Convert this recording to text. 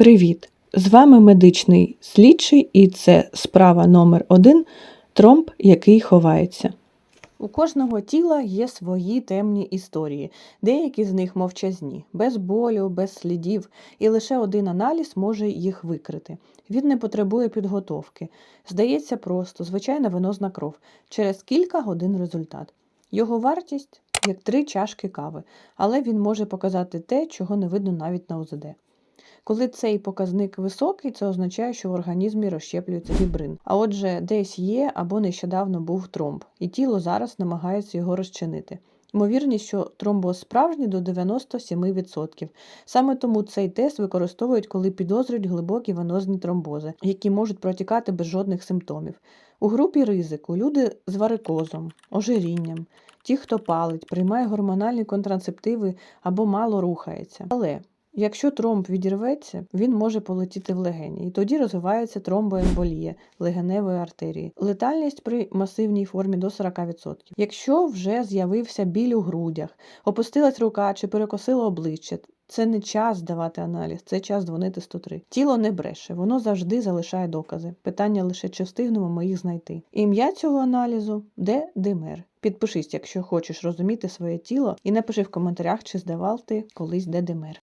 Привіт! З вами медичний слідчий, і це справа номер один тромб, який ховається. У кожного тіла є свої темні історії, деякі з них мовчазні, без болю, без слідів, і лише один аналіз може їх викрити. Він не потребує підготовки. Здається просто, звичайна венозна кров. Через кілька годин результат. Його вартість як три чашки кави, але він може показати те, чого не видно навіть на УЗД. Коли цей показник високий, це означає, що в організмі розщеплюється фібрин. А отже, десь є або нещодавно був тромб, і тіло зараз намагається його розчинити. Ймовірність, що тромбоз справжній до 97%. Саме тому цей тест використовують, коли підозрюють глибокі венозні тромбози, які можуть протікати без жодних симптомів. У групі ризику люди з варикозом, ожирінням, ті, хто палить, приймає гормональні контрацептиви або мало рухається. Але Якщо тромб відірветься, він може полетіти в легені, і тоді розвивається тромбоемболія легеневої артерії. Летальність при масивній формі до 40%. Якщо вже з'явився біль у грудях, опустилась рука чи перекосило обличчя, це не час здавати аналіз, це час дзвонити 103. Тіло не бреше, воно завжди залишає докази. Питання лише чи встигнемо ми їх знайти. Ім'я цього аналізу де димер. Підпишись, якщо хочеш розуміти своє тіло, і напиши в коментарях, чи здавав ти колись де димер.